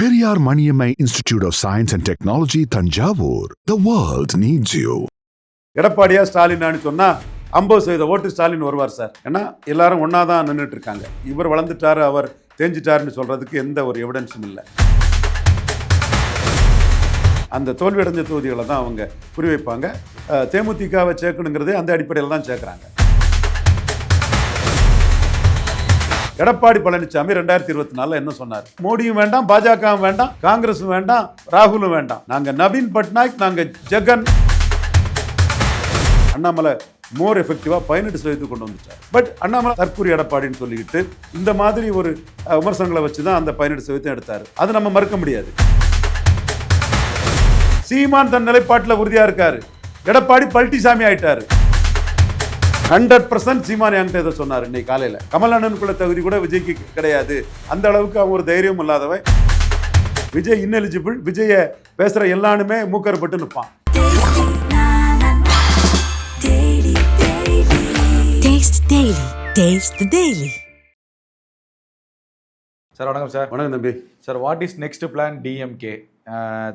Periyar Maniammai Institute of Science and Technology, Tanjavur. The world needs you. எடப்பாடியா ஸ்டாலினான்னு சொன்னா ஐம்பது சதவீத ஓட்டு ஸ்டாலின் வருவார் சார். ஏன்னா எல்லாரும் ஒன்றா தான் நின்றுட்டு இருக்காங்க இவர் வளர்ந்துட்டாரு அவர் தேஞ்சிட்டாருன்னு சொல்றதுக்கு எந்த ஒரு எவிடன்ஸும் இல்லை. அந்த தோல்வியடைஞ்ச தொகுதிகளை தான் அவங்க குறிவைப்பாங்க. தேமுதிகவை சேர்க்கணுங்கிறதே அந்த அடிப்படையில் தான் சேர்க்குறாங்க. எடப்பாடி பழனிசாமி ரெண்டாயிரத்தி இருபத்தி நாலில் என்ன சொன்னார்? மோடியும் வேண்டாம் பாஜகவும் வேண்டாம் காங்கிரஸும் வேண்டாம் ராகுலும் வேண்டாம். நாங்க நவீன் பட்நாயக் நாங்க ஜெகன். அண்ணாமலை மோர் எஃபெக்டிவாக பதினெட்டு சதவீதத்துக்கு கொண்டு வந்துட்டார். பட் அண்ணாமலை தற்கூரி எடப்பாடின்னு சொல்லிக்கிட்டு இந்த மாதிரி ஒரு விமர்சனங்களை வச்சு தான் அந்த பதினெட்டு சதவீதம் எடுத்தார். அது நம்ம மறுக்க முடியாது. சீமான் தன் நிலைப்பாட்டில் உறுதியாக இருக்காரு. எடப்பாடி பழனிசாமி ஆயிட்டாரு. ஹண்ட்ரட் பர்சன்ட் சீமான் என்கிட்ட இதை சொன்னார் இன்னைக்கு காலையில். கமலண்ணனுக்குள்ள தகுதி கூட விஜய்க்கு கிடையாது. அந்த அளவுக்கு அவன் ஒரு தைரியம் இல்லாதவன். விஜய் இன்னெலிஜிபிள் விஜய பேசுற எல்லாருமே மூக்கரப்பட்டு நிற்பான். சார் வணக்கம் சார். வணக்கம் தம்பி. Sir what is next plan DMK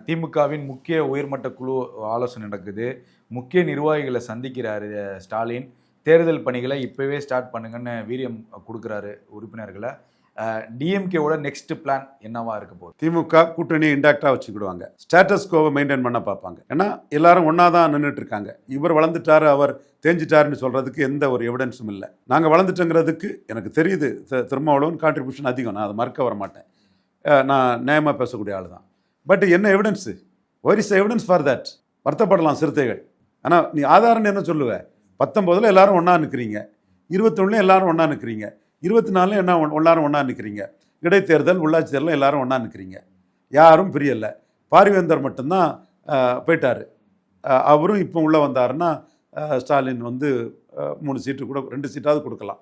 திமுகவின் முக்கிய உயர்மட்ட குழு ஆலோசனை நடக்குது. முக்கிய நிர்வாகிகளை சந்திக்கிறாரு ஸ்டாலின். தேர்தல் பணிகளை இப்போவே ஸ்டார்ட் பண்ணுங்கன்னு வீரியம் கொடுக்குறாரு உறுப்பினர்களை. டிஎம்கேவோட நெக்ஸ்ட் பிளான் என்னவா இருக்க போகுது? திமுக கூட்டணி இன்டாக்டா வச்சுக்கிடுவாங்க. ஸ்டேட்டஸ் கோவை மெயின்டைன் பண்ண பார்ப்பாங்க. ஏன்னா எல்லாரும் ஒன்றா தான் நின்றுட்டு இருக்காங்க இவர் வளர்ந்துட்டாரு அவர் தேஞ்சிட்டாருன்னு சொல்கிறதுக்கு எந்த ஒரு எவிடன்ஸும் இல்லை. நாங்கள் வளர்ந்துட்டோங்கிறதுக்கு எனக்கு தெரியுது திருமாவளவன் கான்ட்ரிபியூஷன் அதிகம். நான் அதை மறக்க வர மாட்டேன் நான் நியாயமாக பேசக்கூடிய ஆள் தான். பட் என்ன evidence or is evidence for that வருத்தப்படலாம் சிறுத்தைகள். ஆனால் நீ ஆதாரம்னு என்ன சொல்லுவ? பத்தொம்போதில் எல்லாரும் ஒன்றா நிற்கிறீங்க இருபத்தொன்னுல எல்லாரும் ஒன்றா நிற்கிறீங்க இருபத்தி நாலில் என்ன ஒன்- எல்லாரும் ஒன்றா நிற்கிறீங்க இடைத்தேர்தல் உள்ளாட்சி தேர்தல் எல்லாரும் ஒன்றா நிற்கிறீங்க யாரும் பிரியலை. பாரிவேந்தர் மட்டும்தான் போயிட்டார். அவரும் இப்போ உள்ளே வந்தாருன்னா ஸ்டாலின் வந்து மூணு சீட்டு கூட ரெண்டு சீட்டாவது கொடுக்கலாம்.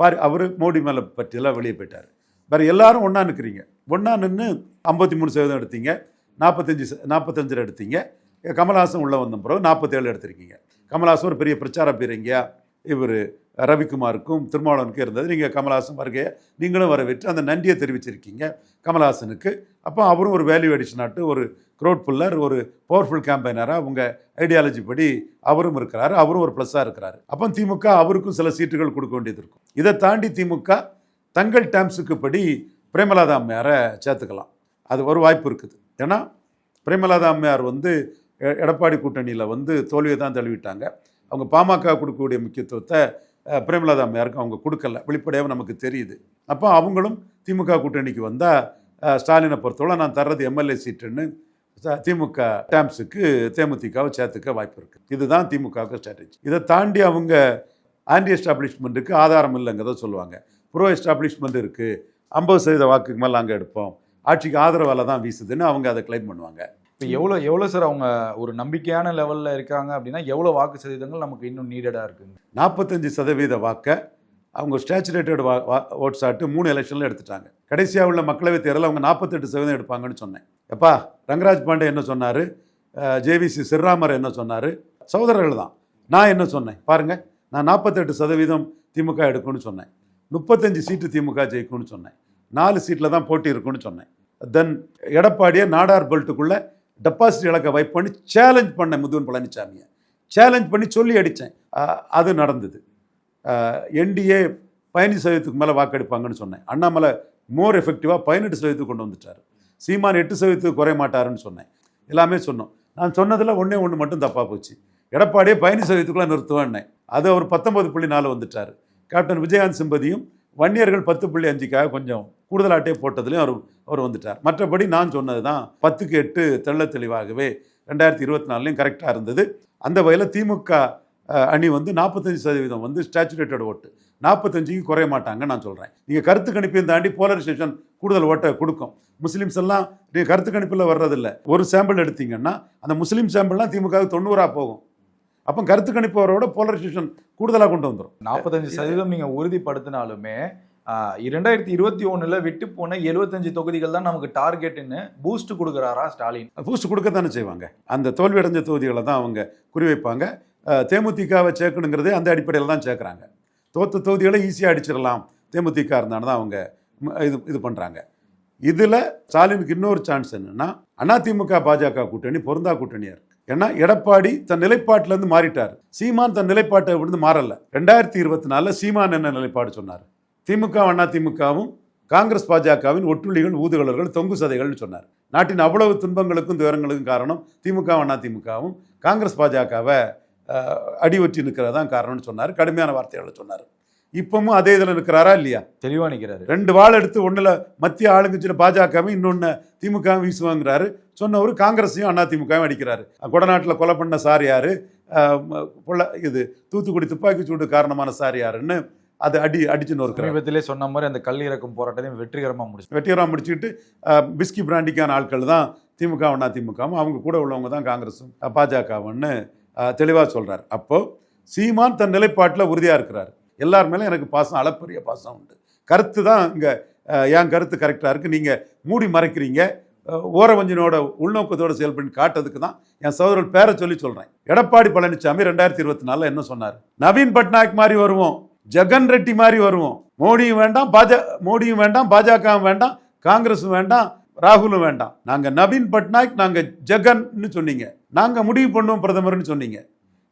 பாரி அவர் மோடி மேலே பற்றியெல்லாம் வெளியே போயிட்டார். வேறு எல்லாரும் ஒன்றா நிற்கிறீங்க ஒன்றா நின்று ஐம்பத்தி மூணு சதவீதம் எடுத்தீங்க. நாற்பத்தஞ்சு நாற்பத்தஞ்சில் எடுத்தீங்க. கமல்ஹாசன் உள்ளே வந்த பிறகு நாற்பத்தேழு எடுத்திருக்கீங்க. கமல்ஹாசன் ஒரு பெரிய பிரச்சார பீரங்கியா? இவர் ரவிக்குமாருக்கும் திருமாவளவனுக்கும் இருந்தது. நீங்கள் கமல்ஹாசன் வருகையை நீங்களும் வரவேற்று அந்த நன்றியை தெரிவிச்சிருக்கீங்க கமல்ஹாசனுக்கு. அப்போ அவரும் ஒரு வேல்யூ அடிஷன் ஆட்டு ஒரு க்ரோட் புல்லர் ஒரு பவர்ஃபுல் கேம்பெயினராக உங்கள் ஐடியாலஜி படி அவரும் இருக்கிறாரு. அவரும் ஒரு ப்ளஸ்ஸாக இருக்கிறாரு. அப்போ திமுக அவருக்கும் சில சீட்டுகள் கொடுக்க வேண்டியது இருக்கும். இதை தாண்டி திமுக தங்கள் டேம்ஸுக்கு படி பிரேமலாதா அம்மையாரை சேர்த்துக்கலாம். அது ஒரு வாய்ப்பு இருக்குது. ஏன்னா பிரேமலாதா அம்மையார் வந்து எடப்பாடி கூட்டணியில் வந்து தோல்வியை தான் தழுவிட்டாங்க. அவங்க பாமக கொடுக்கக்கூடிய முக்கியத்துவத்தை பிரேமலதா அம்மையாருக்கு அவங்க கொடுக்கல. வெளிப்படையாக நமக்கு தெரியுது. அப்போ அவங்களும் திமுக கூட்டணிக்கு வந்தால் ஸ்டாலினை பொறுத்தவரை நான் தர்றது எம்எல்ஏ சீட்டுன்னு திமுக டேம்ஸுக்கு தேமுதிகவை சேர்த்துக்க வாய்ப்பு இருக்குது இதுதான் திமுகவுக்கு ஸ்ட்ராட்டஜி இதை தாண்டி அவங்க ஆன்டி எஸ்டாப்ளிஷ்மெண்ட்டுக்கு ஆதாரம் இல்லைங்கிறத சொல்லுவாங்க. ப்ரோ எஸ்டாப்ளிஷ்மெண்ட் இருக்குது ஐம்பது சதவீத வாக்குக்கு மேலே நாங்கள் எடுப்போம். ஆட்சிக்கு ஆதரவால் தான் வீசுதுன்னு அவங்க அதை கிளைம் பண்ணுவாங்க. இப்போ எவ்வளோ எவ்வளோ சார் அவங்க ஒரு நம்பிக்கையான லெவலில் இருக்காங்க அப்படின்னா எவ்வளோ வாக்கு சதவீதங்கள் நமக்கு இன்னும் நீடடாக இருக்குங்க நாற்பத்தஞ்சு சதவீத வாக்கை அவங்க ஸ்டாச்சுரேட்டட் வா ஓட்ஸ் ஆட்டு மூணு எலெக்ஷனில் எடுத்துட்டாங்க. கடைசியாக உள்ள மக்களவைத் தேர்தலில் அவங்க நாற்பத்தெட்டு சதவீதம் எடுப்பாங்கன்னு சொன்னேன். எப்பா ரங்கராஜ் பாண்டே என்ன சொன்னார்? ஜேவிசி சிறாமர் என்ன சொன்னார்? சகோதரர்கள் தான். நான் என்ன சொன்னேன்? பாருங்கள் நான் நாற்பத்தெட்டு சதவீதம் திமுக எடுக்கும்னு சொன்னேன். முப்பத்தஞ்சு சீட்டு திமுக ஜெயிக்கும்னு சொன்னேன். நாலு சீட்டில் தான் போட்டி இருக்கும்னு சொன்னேன். தென் எடப்பாடியை நாடார் பெல்ட்டுக்குள்ளே டெபாசிட் இலக்க வைப் பண்ணி சேலஞ்ச் பண்ணேன் முதுவன் பழனிசாமியை சேலஞ்ச் பண்ணி சொல்லி அடித்தேன். அது நடந்தது. என்டிஏ பதினஞ்சு சதவீதத்துக்கு மேலே வாக்கெடுப்பாங்கன்னு சொன்னேன். அண்ணாமலை மோர் எஃபெக்டிவாக பதினெட்டு சதவீதத்துக்கு கொண்டு வந்துட்டார். சீமான் எட்டு சதவீதத்துக்கு குறைய மாட்டாருன்னு சொன்னேன். எல்லாமே சொன்னோம். நான் சொன்னதில் ஒன்றே ஒன்று மட்டும் தப்பாக போச்சு. எடப்பாடியே பதினஞ்சு சதவீதத்துக்குள்ளே நிறுத்துவேன்னேன் அது அவர் பத்தொன்பது புள்ளி நாலு வந்துட்டார். கேப்டன் விஜயகாந்த் சிம்பதியும் வன்னியர்கள் பத்து புள்ளி அஞ்சுக்காக கொஞ்சம் கூடுதலாட்டே போட்டதுலேயும் அவர் அவர் வந்துட்டார். மற்றபடி நான் சொன்னது தான் பத்துக்கு எட்டு தெள்ள தெளிவாகவே ரெண்டாயிரத்தி இருபத்தி நாலுலேயும் கரெக்டாக இருந்தது. அந்த வகையில் திமுக அணி வந்து நாற்பத்தஞ்சு சதவீதம் வந்து ஸ்டாச்சுரேட்டட் ஓட்டு. நாற்பத்தஞ்சுக்கு குறைய மாட்டாங்க நான் சொல்கிறேன் நீங்கள் கருத்து கணிப்பையும் தாண்டி போலரைசேஷன் கூடுதல் ஓட்டை கொடுக்கும். முஸ்லீம்ஸ் எல்லாம் நீங்கள் கருத்து கணிப்பில் வர்றதில்ல. ஒரு சாம்பிள் எடுத்தீங்கன்னா அந்த முஸ்லீம் சாம்பிள்லாம் திமுக தொண்ணூறாக போகும். அப்போ கருத்து கணிப்பு வரவோட போலரைசேஷன் கூடுதலாக கொண்டு வந்துடும் நாற்பத்தஞ்சு சதவீதம் நீங்கள் உறுதிப்படுத்தினாலுமே இரண்டாயிரத்தி இருபத்தி ஒன்றில் விட்டு போன எழுபத்தஞ்சு தொகுதிகள் தான் நமக்கு டார்கெட்னு பூஸ்ட் கொடுக்குறாரா ஸ்டாலின்? பூஸ்ட் கொடுக்கத்தானே செய்வாங்க. அந்த தோல்வியடைஞ்ச தொகுதிகளை தான் அவங்க குறிவைப்பாங்க. தேமுதிகவை சேர்க்கணுங்கிறதே அந்த அடிப்படையில் தான் சேர்க்குறாங்க. தோத்த தொகுதிகளை ஈஸியாக அடிச்சிடலாம். தேமுதிக இருந்தாலும் தான் அவங்க இது இது பண்ணுறாங்க இதில் ஸ்டாலினுக்கு இன்னொரு சான்ஸ் என்னென்னா அதிமுக பாஜக கூட்டணி பொருந்தா கூட்டணியாக இருக்குது ஏன்னா எடப்பாடி தன் நிலைப்பாட்டிலேருந்து மாறிட்டார். சீமான் தன் நிலைப்பாட்டை விழுந்து மாறலை. ரெண்டாயிரத்தி இருபத்தி நாலில் சீமான் என்ன நிலைப்பாடு சொன்னார்? திமுக அண்ணா திமுகவும் காங்கிரஸ் பாஜகவின் ஒட்டுள்ளிகள் ஊதுகலர்கள் தொங்கு சதைகள்னு சொன்னார். நாட்டின் அவ்வளவு துன்பங்களுக்கும் துயரங்களுக்கும் காரணம் திமுக அண்ணா திமுகவும் காங்கிரஸ் பாஜகவை அடிவற்றி நிற்கிறதான் காரணம்னு சொன்னார். கடுமையான வார்த்தைகளை சொன்னார். இப்பவும் அதே இதில் நிற்கிறாரா இல்லையா? தெளிவா நிக்கிறாரு. ரெண்டு வாள் எடுத்து ஒண்ணுல மத்திய ஆளுங்கட்சியில் பாஜகவும் இன்னொன்று திமுக வீசுவாங்கிறாரு. சொன்னவர் காங்கிரஸையும் அண்ணா திமுகவும் அடிக்கிறாரு. கொடநாட்டில் கொலை பண்ண சார் யாரு? இது தூத்துக்குடி துப்பாக்கி சூடு காரணமான சார் யாருன்னு அது அடி அடிச்சு நோக்கிறார் சமீபத்திலே சொன்ன மாதிரி அந்த கல் இறக்கும் போராட்டத்தையும் வெற்றிகரமா முடிச்சு வெட்டியராக முடிச்சுக்கிட்டு பிஸ்கி பிராண்டிக்கான ஆட்கள் தான் திமுக அண்ணா திமுகவும் அவங்க கூட உள்ளவங்க தான் காங்கிரஸும் பாஜகவுன்னு தெளிவாக சொல்றார். அப்போ சீமான் தன் நிலைப்பாட்டில் உறுதியாக இருக்கிறார். எல்லார் மேலே எனக்கு பாசம் அளப்பரிய பாசம் உண்டு. கருத்து தான் இங்கே என் கருத்து கரெக்டாக இருக்குது நீங்கள் மூடி மறைக்கிறீங்க. ஓரவஞ்சனோட உள்நோக்கத்தோட செயல்பட்டு காட்டுறதுக்கு தான் என் சகோதரர் பேரை சொல்லி சொல்கிறேன் எடப்பாடி பழனிசாமி ரெண்டாயிரத்தி இருபத்தி நாலில் என்ன சொன்னார்? நவீன் பட்நாயக் மாதிரி வருவோம். ஜெகன் ரெட்டி மாதிரி வருவோம். மோடியும் வேண்டாம் பாஜ மோடியும் வேண்டாம் பாஜகவும் வேண்டாம் காங்கிரஸும் வேண்டாம் ராகுலும் வேண்டாம். நாங்க நவீன் பட்நாயக் நாங்க ஜெகன்னு சொன்னீங்க. நாங்க முடிவு பண்ணுவோம் பிரதமர்னு சொன்னீங்க.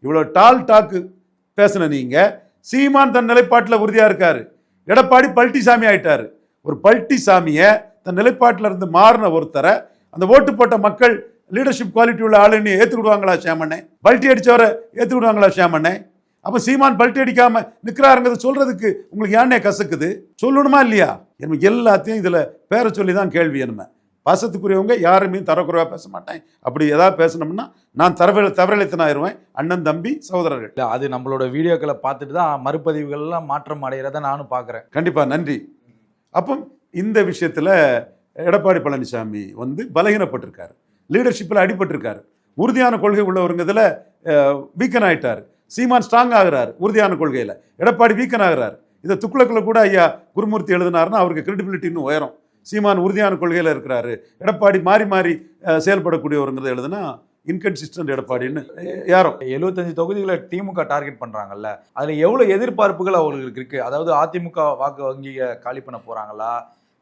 இவ்வளவு டால் டாக்கு பேசின நீங்க. சீமான் தன் நிலைப்பாட்டில் உறுதியா இருக்காரு. எடப்பாடி பழட்டிசாமி ஆயிட்டாரு. ஒரு பல்ட்டிசாமியை தன் நிலைப்பாட்டில் இருந்து மாறின ஒருத்தரை அந்த ஓட்டு போட்ட மக்கள் லீடர்ஷிப் குவாலிட்டி உள்ள ஆளுன்னு ஏற்றுக்கிடுவாங்களா சேமண்ணே பல்ட்டி அடித்தவரை ஏற்றுக்கிடுவாங்களா சேமண்ணே அப்போ சீமான் பல்ட்டி அடிக்காம நிற்கிறாருங்கிறத சொல்றதுக்கு உங்களுக்கு ஏன்னே கசக்குது? சொல்லணுமா இல்லையா? என்ன எல்லாத்தையும் இதில் பேரை சொல்லி தான் கேள்வி என்ன பாசத்துக்குரியவங்க யாருமே தரக்குறைவாக பேச மாட்டேன் அப்படி ஏதாவது பேசணும்னா நான் தரவ தவறளித்தனாயிருவேன் அண்ணன் தம்பி சகோதரர்கள். இல்ல அது நம்மளோட வீடியோக்களை பார்த்துட்டு தான் மறுபதிவுகள்லாம் மாற்றம் அடைகிறத நானும் பார்க்குறேன். கண்டிப்பாக நன்றி. அப்போ இந்த விஷயத்தில் எடப்பாடி பழனிசாமி வந்து பலகீனப்பட்டிருக்காரு. லீடர்ஷிப்பில் அடிபட்டிருக்காரு. உறுதியான கொள்கை உள்ளவருங்கிறதுல வீக்கன் ஆயிட்டார். சீமான் ஸ்ட்ராங் ஆகிறார் உறுதியான கொள்கையில். எடப்பாடி வீக்கன் ஆகிறார். இதை துக்குளக்கில் கூட ஐயா குருமூர்த்தி எழுதினார்னா அவருக்கு கிரெடிபிலிட்டி இன்னும் உயரும். சீமான் உறுதியான கொள்கையில் இருக்கிறாரு. எடப்பாடி மாறி மாறி செயல்படக்கூடியவருங்கிறத எழுதுனா இன்கன்சிஸ்டன்ட் எடப்பாடின்னு யாரோ எழுபத்தஞ்சு தொகுதிகளை திமுக டார்கெட் பண்ணுறாங்கல்ல அதில் எவ்வளோ எதிர்பார்ப்புகள் அவர்களுக்கு இருக்குது அதாவது அதிமுக வாக்கு வங்கியை காலி பண்ண போகிறாங்களா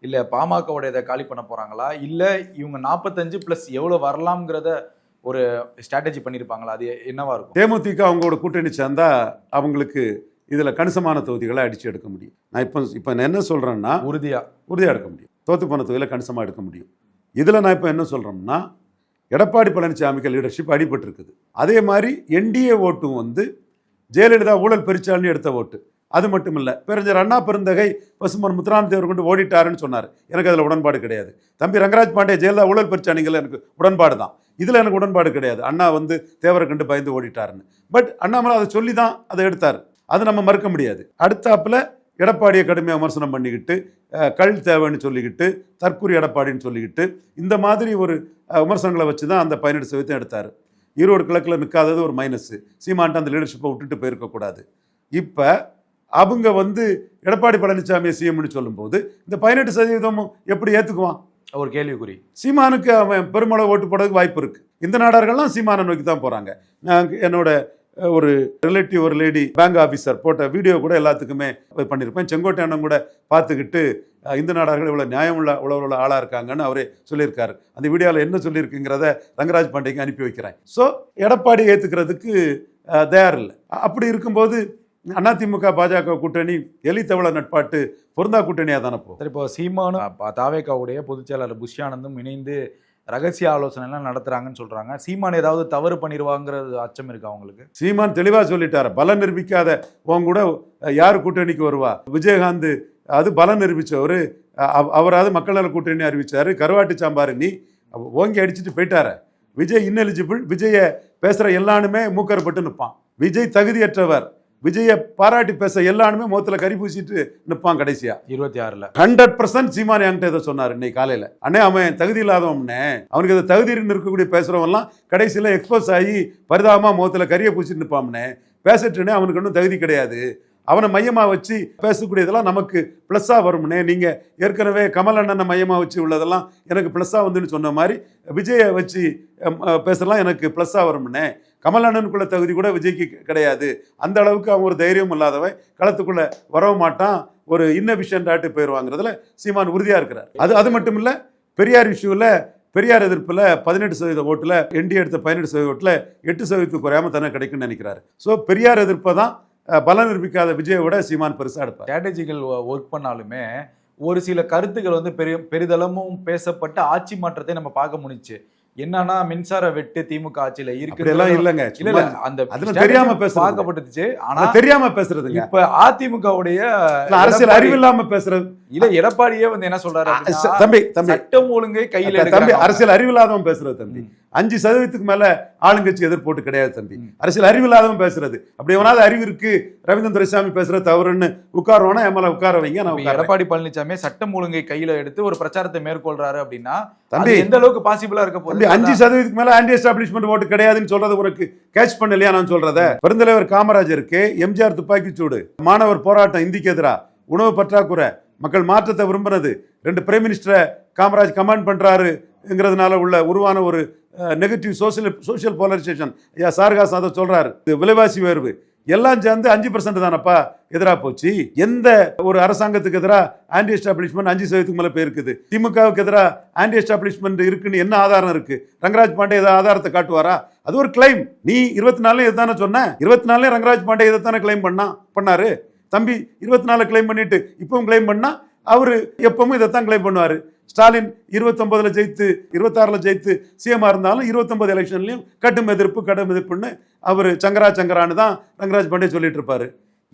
இல்லை பாமகவுடைய காலி பண்ண போகிறாங்களா இல்லை இவங்க நாற்பத்தஞ்சு ப்ளஸ் எவ்வளோ வரலாம்ங்கிறத ஒரு ஸ்ட்ராட்டஜி பண்ணிருப்பாங்களா? அது என்னவா இருக்கும்? தேமுதிக அவங்களோட கூட்டணி சேர்ந்தா அவங்களுக்கு இதில் கணிசமான தொகுதிகளை அடித்து எடுக்க முடியும். நான் இப்போ இப்போ நான் என்ன சொல்கிறேன்னா உறுதியா? உறுதியாக எடுக்க முடியும். தோத்து போன தொகுதியில் கணிசமாக எடுக்க முடியும். இதில் நான் இப்போ என்ன சொல்கிறோம்னா எடப்பாடி பழனிசாமிக்கு லீடர்ஷிப் அடிபட்டிருக்குது. அதே மாதிரி என்டிஏ ஓட்டும் வந்து ஜெயலலிதா ஊழல் பெருச்சாலின்னு எடுத்த ஓட்டு. அது மட்டும் இல்லை பெருஞ்சர் அண்ணா பெருந்தகை பசுமன் முத்துராம தேவர் கொண்டு ஓடிட்டாருன்னு சொன்னார். எனக்கு அதில் உடன்பாடு கிடையாது. தம்பி ரங்கராஜ் பாண்டே ஜெயலலிதா ஊழல் பிரச்சனைகள் எனக்கு உடன்பாடு தான். இதில் எனக்கு உடன்பாடு கிடையாது. அண்ணா வந்து தேவரை கண்டு பயந்து ஓடிட்டாருன்னு. பட் அண்ணாமலை அதை சொல்லி தான் அதை எடுத்தார். அது நம்ம மறுக்க முடியாது. அடுத்தாப்பில் எடப்பாடியை கடுமையாக விமர்சனம் பண்ணிக்கிட்டு கல் தேவைன்னு சொல்லிக்கிட்டு தற்கூரி எடப்பாடின்னு சொல்லிக்கிட்டு இந்த மாதிரி ஒரு விமர்சனங்களை வச்சு தான் அந்த பதினெட்டு சதவீதம் எடுத்தார். ஈரோடு கிழக்கில் நிற்காதது ஒரு மைனஸ் சீமான்ட்டு அந்த லீடர்ஷிப்பை விட்டுட்டு போயிருக்கக்கூடாது இப்போ அவங்க வந்து எடப்பாடி பழனிசாமியை சிஎம்னு சொல்லும்போது இந்த பதினெட்டு சதவீதமும் எப்படி ஏற்றுக்குவான் ஒரு கேள்விக்குறி. சீமானுக்கு அவன் பெருமளவு ஓட்டு போடுறதுக்கு வாய்ப்பு இருக்கு. இந்த நாடார்கள்லாம் சீமானை நோக்கி தான் போறாங்க. நான் என்னோட ஒரு ரிலேட்டிவ் ஒரு லேடி பேங்க் ஆஃபீஸர் போட்ட வீடியோ கூட எல்லாத்துக்குமே பண்ணியிருப்பேன் செங்கோட்டை அண்ணன் கூட பார்த்துக்கிட்டு இந்த நாடார்கள் இவ்வளோ நியாயமுள்ள உள்ள ஆளாக இருக்காங்கன்னு அவரே சொல்லியிருக்காரு. அந்த வீடியோவில் என்ன சொல்லியிருக்குங்கிறத ரங்கராஜ் பாண்டேக்கு அனுப்பி வைக்கிறேன். ஸோ எடப்பாடி ஏற்றுக்கிறதுக்கு தயார் இல்லை. அப்படி இருக்கும்போது அதிமுக பாஜக கூட்டணி எலி தவள நட்பாட்டு பொருந்தா கூட்டணியாக தானே போகும் சரி இப்போ சீமானும் தாவேக்காவுடைய பொதுச் செயலாளர் புஷ்யானந்தும் இணைந்து ரகசிய ஆலோசனை எல்லாம் நடத்துறாங்கன்னு சொல்றாங்க. சீமான் ஏதாவது தவறு பண்ணிடுவாங்கிறது அச்சம் இருக்கு அவங்களுக்கு சீமான் தெளிவாக சொல்லிட்டாரு. பலம் நிரூபிக்காத உன் கூட யார் கூட்டணிக்கு வருவா? விஜயகாந்த் அது பலம் நிரூபிச்சவர். அவராவது மக்கள் நல கூட்டணி அறிவிச்சாரு. கருவாட்டு சாம்பார் நீ ஓங்கி அடிச்சுட்டு போயிட்டார. விஜய் இன்னெலிஜிபிள் விஜய பேசுற எல்லாருமே மூக்கரப்பட்டு நிற்பான் விஜய் தகுதியற்றவர். விஜயை பாராட்டி பேச எல்லாருமே முகத்துல கறி பூசிட்டு நிற்பான் கடைசியா. இருபத்தி ஆறுல. ஹண்ட்ரட் பர்சன்ட் சீமான் என்கிட்ட இதை சொன்னார் இன்னைக்கு காலையில். அண்ணே அவன் தகுதி இல்லாதவனே அவனுக்கு இதை தகுதி இருக்கக்கூடிய பேசுகிறவன்லாம் கடைசியில் எக்ஸ்போஸ் ஆகி பரிதாபமாக முகத்தில் கரிய பூச்சிட்டு நிற்பாம்னே பேசட்டுனே அவனுக்கு ஒன்றும் தகுதி கிடையாது. அவனை மையமாக வச்சு பேசக்கூடியதெல்லாம் நமக்கு ப்ளஸ்ஸாக வரும்னே. நீங்கள் ஏற்கனவே கமல் அண்ணனை மையமாக வச்சு உள்ளதெல்லாம் எனக்கு ப்ளஸ்ஸாக வந்துன்னு சொன்ன மாதிரி விஜயை வச்சு பேசலாம் எனக்கு ப்ளஸ்ஸாக வரும்னே. கமலண்ணனுக்குள்ள தகுதி கூட விஜய்க்கு கிடையாது. அந்த அளவுக்கு அவன் ஒரு தைரியம் இல்லாதவன். களத்துக்குள்ள வரவும் மாட்டான். ஒரு இன்னபிஷியன்ட் ஆட்டு போயிடுவாங்கிறதுல சீமான் உறுதியாக இருக்கிறார். அது அது மட்டும் இல்லை பெரியார் இஷ்யூவில் பெரியார் எதிர்ப்பில் பதினெட்டு சதவீத ஓட்டில் என்டி எடுத்த பதினெட்டு சதவீத ஓட்டில் எட்டு சதவீதத்துக்கு குறையாம தானே கிடைக்கும்னு நினைக்கிறாரு. ஸோ பெரியார் எதிர்ப்பை தான் அஹ், பலன் நிரூபிக்காத விஜயை விட சீமான் பெருசாக எடுப்பார். ஸ்ட்ராட்டஜிகள் ஒர்க் பண்ணாலுமே ஒரு சில கருத்துக்கள் வந்து பெரிய பெரிதளமும் பேசப்பட்ட ஆட்சி மாற்றத்தை நம்ம பார்க்க முடிஞ்சுச்சு. என்னன்னா மின்சார வெட்டு திமுக ஆட்சியில இருக்கு இல்லைங்க. இல்ல அந்த தெரியாம பேசுறது. பார்க்கப்பட்டுச்சு ஆனா தெரியாம பேசுறதுங்க. இப்ப அதிமுகவுடைய இல்ல, அரசியல் அறிவு இல்லாம பேசுறது. இல்ல எடப்பாடியே வந்து என்ன சொல்றாரு தம்பி தம்பி. சட்டம் ஒழுங்கை கையில தம்பி. அரசியல் அறிவில்லாதவன் பேசுறது தம்பி. அஞ்சு சதவீதத்துக்கு மேல ஆளுங்கட்சி எதிர்ப்போட்டு கிடையாது தம்பி. அரசியல் அறிவில்லாதவன் பேசுறது. அப்படி எவனாவது அறிவு இருக்கு ரவீந்திரன் துரைசாமி பேசுறது தவறுன்னு என் மேல உட்கார வைங்க நான் எடப்பாடி பழனிசாமி சட்டம் ஒழுங்கை கையில எடுத்து ஒரு பிரச்சாரத்தை மேற்கொள்றாரு அப்படின்னா தம்பி, எந்த அளவுக்கு பாசிபிளா இருக்க போகுது அஞ்சு சதவீதத்துக்கு மேல ஆன்டி எஸ்டாப்ளிஷ்மெண்ட் ஓட்டு கிடையாதுன்னு சொல்றது உனக்கு கேட்ச் பண்ணலையா நான் சொல்றத? பெருந்தலைவர் காமராஜருக்கு எம்ஜிஆர் துப்பாக்கி சூடு. மாணவர் போராட்டம் இந்திக்கு எதிரா? உணவு பற்றாக்குறை. மக்கள் மாற்றத்தை விரும்பினது ரெண்டு பிரைம் மினிஸ்டரை காமராஜ் கமாண்ட் பண்றாருங்கிறதுனால உள்ள உருவான ஒரு நெகட்டிவ் சோசியல் சோஷியல் போலரைசேஷன் ஐயா சார்காஸ் அதை சொல்கிறாரு இது விலைவாசி உயர்வு. எல்லாம் சேர்ந்து அஞ்சு பர்சன்ட் தானப்பா? எதிராக போச்சு. எந்த ஒரு அரசாங்கத்துக்கு எதிராக ஆன்டி எஸ்டாப்ளிஷ்மெண்ட் அஞ்சு சதவீதத்துக்கு மேலே போயிருக்குது. திமுகவுக்கு எதிராக ஆன்டி எஸ்டாப்ளிஷ்மெண்ட் இருக்குன்னு என்ன ஆதாரம் இருக்கு? ரங்கராஜ் பாண்டே ஏதாவது ஆதாரத்தை காட்டுவாரா? அது ஒரு கிளைம் நீ இருபத்தி நாலு இதுதானே சொன்ன? இருபத்தி நாலுல ரங்கராஜ் பாண்டே இதை தானே கிளைம் பண்ணா பண்ணாரு? தம்பி இருபத்தி நாலு கிளைம் பண்ணிட்டு இப்பவும் கிளைம் பண்ணா அவர் எப்பவும் இதைத்தான் கிளைம் பண்ணுவார். ஸ்டாலின் இருபத்தொன்பதுல ஜெயித்து இருபத்தாறுல ஜெயித்து சிஎம்ஆ இருந்தாலும் இருபத்தொன்பது எலெக்ஷன்லையும் கட்டும் எதிர்ப்பு கடும் எதிர்ப்புன்னு அவர் சங்கரா சங்கரான்னு தான் ரங்கராஜ் பாண்டே சொல்லிட்டு இருப்பாரு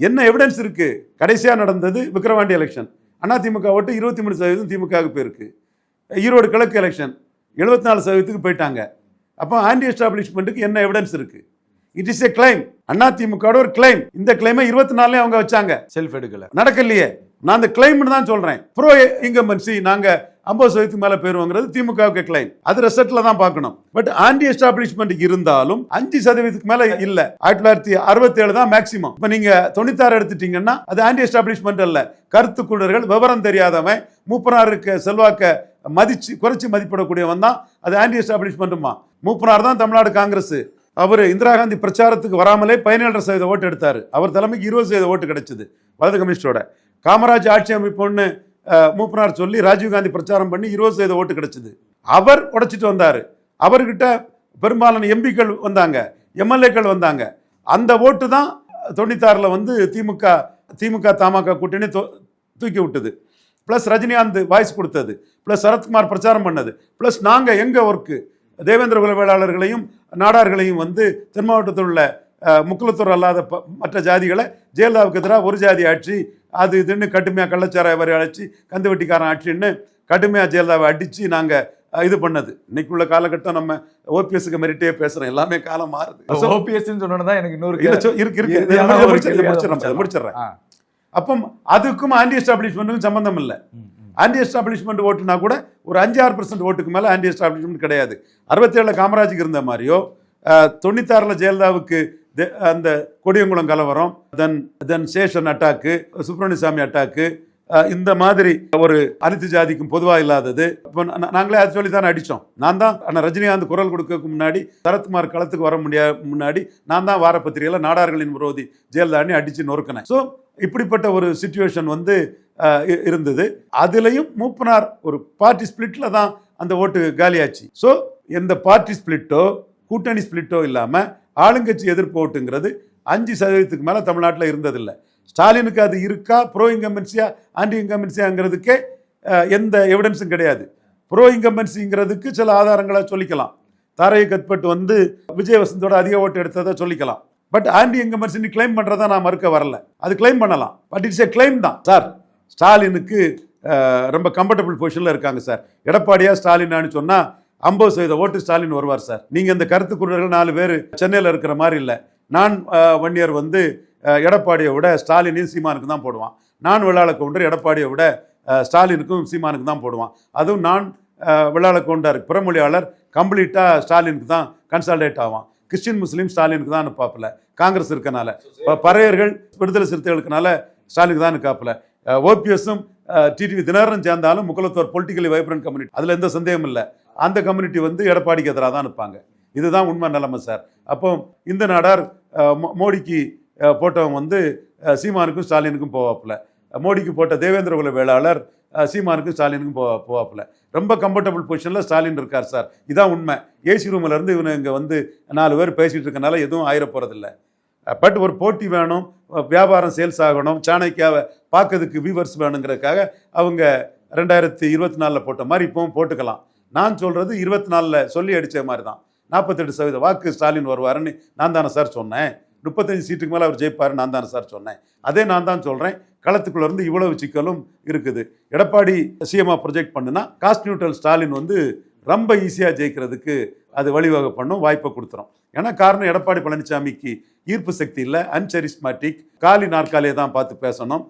என்ன எவிடன்ஸ் இருக்கு? கடைசியா நடந்தது விக்கிரவாண்டி எலெக்ஷன் அதிமுக ஓட்டு இருபத்தி மூணு சதவீதம் திமுகவுக்கு போயிருக்கு. ஈரோடு கிழக்கு எலெக்ஷன் எழுபத்தி நாலு சதவீதத்துக்கு போயிட்டாங்க. அப்போ ஆன்டி எஸ்டாப்ளிஷ்மெண்ட்டுக்கு என்ன எவிடன்ஸ் இருக்கு? இட் இஸ் எ கிளைம் அதிமுகவோட ஒரு கிளைம் இந்த கிளைமை இருபத்தி நாலுலயும் அவங்க வச்சாங்க. செல்ஃப் எடுக்கல நடக்கலையே. நான் அந்த கிளைம்னு தான் சொல்றேன். ப்ரோ இன்கம்பன்சி நாங்க ஐம்பது சதவீதத்துக்கு மேல போயிருவோங்கிறது திமுகவுக்கு கிளைம் அது ரிசல்ட்ல தான் பார்க்கணும். பட் ஆன்டி எஸ்டாப்ளிஷ்மெண்ட் இருந்தாலும் அஞ்சு சதவீதத்துக்கு மேல இல்ல. ஆயிரத்தி தொள்ளாயிரத்தி அறுபத்தி ஏழு தான் மேக்சிமம் இப்ப நீங்க தொண்ணூத்தாறு எடுத்துட்டீங்கன்னா அது ஆன்டி எஸ்டாப்ளிஷ்மெண்ட் அல்ல. கருத்து குழுர்கள் விவரம் தெரியாதவன் மூப்பனாருக்கு செல்வாக்க மதிச்சு குறைச்சு மதிப்பிடக்கூடியவன் தான் அது ஆன்டி எஸ்டாப்ளிஷ்மெண்ட்டுமா மூப்பனார் தான் தமிழ்நாடு காங்கிரஸ். அவர் இந்திரா காந்தி பிரச்சாரத்துக்கு வராமலே பதினேழரை சதவீத ஓட்டு எடுத்தார். அவர் தலைமைக்கு இருபது சதவீத ஓட்டு கிடைச்சது. வலது கம்யூனிஸ்டோட. காமராஜ் ஆட்சி அமைப்புன்னு மூப்பனார் சொல்லி ராஜீவ்காந்தி பிரச்சாரம் பண்ணி இருபது சதவீத ஓட்டு கிடைச்சது. அவர் உடைச்சிட்டு வந்தார். அவர்கிட்ட பெரும்பாலான எம்பிக்கள் வந்தாங்க எம்எல்ஏக்கள் வந்தாங்க. அந்த ஓட்டு தான் தொண்ணூத்தாறில் வந்து திமுக திமுக தமாக கூட்டணி தூ- தூக்கி விட்டது. ப்ளஸ் ரஜினிகாந்த் வாய்ஸ் கொடுத்தது. ப்ளஸ் சரத்குமார் பிரச்சாரம் பண்ணது. ப்ளஸ் நாங்கள் எங்கள் ஒர்க்கு? தேவேந்திர குல வேளாளர்களையும் நாடார்களையும் வந்து தென் மாவட்டத்தில் உள்ள முக்குலத்தூர் அல்லாத மற்ற ஜாதிகளை ஜெயலலிதாவுக்கு எதிராக ஒரு ஜாதி ஆட்சி அது இதுன்னு கடுமையாக கள்ளச்சாராய வரி அழைச்சி கந்து வெட்டிக்காரன் ஆட்சின்னு கடுமையாக ஜெயலலிதாவை அடித்து நாங்கள் இது பண்ணது. இன்னைக்குள்ள காலகட்டம் நம்ம ஓபிஎஸ்க்கு மெரிட்டே பேசுகிறோம் எல்லாமே காலம் மாறுது. ஓபிஎஸ் சொன்னதான் எனக்கு இன்னொரு இருக்கு. இருக்கு முடிச்சிடுறேன். அப்போ அதுக்கும் ஆன்டி எஸ்டாப்ளிஷ்மெண்ட்டுக்கும் சம்பந்தம் இல்லை. ஆன்டி எஸ்டாப்ளிஷ்மெண்ட் ஓட்டுனா கூட ஒரு அஞ்சு ஆறு பர்சன்ட் ஓட்டுக்கு மேலே ஆன்டி எஸ்டாப்ளிஷ்மெண்ட் கிடையாது. அறுபத்தேழில் காமராஜுக்கு இருந்த மாதிரியோ தொண்ணூத்தாறில் ஜெயலலிதாவுக்கு அந்த கொடியங்குளம் கலவரம் then then Seshan attack Subramanian Swamy attack இந்த மாதிரி ஒரு அனைத்து ஜாதிக்கும் பொதுவாக இல்லாதது. இப்போ நாங்களே அதை சொல்லி தானே அடித்தோம் நான் தான் ஆனால் ரஜினிகாந்த் குரல் கொடுக்கறதுக்கு முன்னாடி சரத்குமார் களத்துக்கு வர முடியா முன்னாடி நான் தான் வாரப்பத்திரிகையில் நாடார்களின் விரோதி ஜெயலலிதான்னு அடித்து நொறுக்கினேன். ஸோ இப்படிப்பட்ட ஒரு சுச்சுவேஷன் வந்து இருந்தது. அதுலேயும் மூப்பனார் ஒரு பார்ட்டி ஸ்பிளிட்டில் தான் அந்த ஓட்டு காலியாச்சு. ஸோ எந்த பார்ட்டி ஸ்பிளிட்டோ கூட்டணி ஸ்பிளிட்டோ இல்லாமல் ஆளுங்கட்சி எதிர்ப்பு ஓட்டுங்கிறது அஞ்சு சதவீதத்துக்கு மேலே தமிழ்நாட்டில் இருந்ததில்லை. ஸ்டாலினுக்கு அது இருக்கா? ப்ரோ இன்கம்பன்சியா ஆன்டி இன்கம்பன்சியாங்கிறதுக்கே எந்த எவிடன்ஸும் கிடையாது. ப்ரோ இன்கம்பன்சிங்கிறதுக்கு சில ஆதாரங்களை சொல்லிக்கலாம். தரையை கத்பட் வந்து விஜய் வசந்தோட அதிக ஓட்டு எடுத்ததை சொல்லிக்கலாம். பட் ஆன்டி இன்கம்பன்சின்னு கிளைம் பண்ணுறதை நான் மறுக்க வரல. அது கிளைம் பண்ணலாம். பட் இட்ஸ் ஏ கிளைம் தான். சார் ஸ்டாலினுக்கு ரொம்ப கம்ஃபர்டபுள் பொசிஷனில் இருக்காங்க சார் எடப்பாடியா ஸ்டாலினான்னு சொன்னால் ஐம்பது சதவீத ஓட்டு ஸ்டாலின் வருவார் சார். நீங்கள் இந்த கருத்து குரல்கள் நாலு பேர் சென்னையில் இருக்கிற மாதிரி இல்லை. நான் வன்னியர் வந்து எடப்பாடியை விட ஸ்டாலினையும் சீமானுக்கு தான் போடுவான். நான் வெள்ளாள கவுண்டர் எடப்பாடியை விட ஸ்டாலினுக்கும் சீமானுக்கு தான் போடுவான். அதுவும் நான் அஹ், கவுண்டர் பிறமொழியாளர் கம்ப்ளீட்டாக ஸ்டாலினுக்கு தான் கன்சால்டேட் ஆவான். கிறிஸ்டின் முஸ்லீம் ஸ்டாலினுக்கு தான் அனுப்பாப்புல காங்கிரஸ் இருக்கனால. இப்போ பறையர்கள் விடுதலை சிறுத்தைகளுக்குனால ஸ்டாலினுக்கு தான் காப்பல ஓபிஎஸும் டிடிவி தினகரன் சேர்ந்தாலும் முகலத்தோர் பொலிட்டிக்கலி வைப்ரண்ட் கம்யூனிட்டி. அதில் எந்த சந்தேகமும் இல்லை. அந்த கம்யூனிட்டி வந்து எடப்பாடிக்கு எதிராக தான் அனுப்பாங்க இதுதான் உண்மை நிலைமை சார். அப்போ இந்த நாடார் மோ- மோடிக்கு போட்டவங்க போட்டவன் வந்து சீமானுக்கும் ஸ்டாலினுக்கும் போவாப்புல. மோடிக்கு போட்ட தேவேந்திர குல வேளாளர் சீமானுக்கும் ஸ்டாலினுக்கும் போ போவாப்புல. ரொம்ப கம்ஃபர்டபுள் பொசிஷனில் ஸ்டாலின் இருக்கார் சார். இதான் உண்மை. ஏசி ரூம்ல இருந்து இவனு இங்கே வந்து நாலு பேர் பேசிகிட்டு இருக்கனால எதுவும் ஆயிர போகிறதில்ல பட் ஒரு போட்டி வேணும் வியாபாரம் சேல்ஸ் ஆகணும் சாணக்கியாவை பார்க்கறதுக்கு வியூவர்ஸ் வேணுங்கிறதுக்காக அவங்க ரெண்டாயிரத்தி இருபத்தி நாலில் போட்ட மாதிரி இப்போவும் போட்டுக்கலாம். நான் சொல்கிறது இருபத்தி நாலில் சொல்லி அடித்த மாதிரி தான் நாற்பத்தெட்டு சதவீத வாக்கு ஸ்டாலின் வருவாருன்னு நான் தானே சார் சொன்னேன். முப்பத்தஞ்சு சீட்டுக்கு மேலே அவர் ஜெயிப்பாரு நான் தானே சார் சொன்னேன். அதே நான் தான் சொல்கிறேன் களத்துக்குள்ள இருந்து இவ்வளவு சிக்கலும் இருக்குது. எடப்பாடி சிஎம்ஆ ப்ரொஜெக்ட் பண்ணுனா காஸ்ட் நியூட்ரல் ஸ்டாலின் வந்து ரொம்ப ஈஸியாக ஜெயிக்கிறதுக்கு அது வழிவகை பண்ணும் வாய்ப்பை கொடுத்துரும். ஏன்னா காரணம் எடப்பாடி பழனிசாமிக்கு ஈர்ப்பு சக்தி இல்லை அன்சரிஸ்மாட்டிக் காலி நாற்காலியை தான் பார்த்து பேசணும்.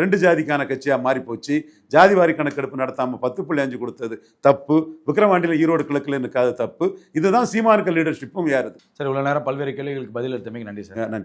ரெண்டு ஜாதிக்கான கட்சியாக மாறி போச்சு. ஜாதிவாரி கணக்கெடுப்பு நடத்தாமல் பத்து புள்ளி அஞ்சு கொடுத்தது தப்பு. விக்ரவாண்டியில் ஈரோடு கிழக்கில் இருக்காது தப்பு. இதுதான் சீமானுக்கு லீடர்ஷிப்பும் ஏறுது. சார் இவ்வளவு நேரம் பல்வேறு கேள்விகளுக்கு பதில் நன்றி சார். நன்றி.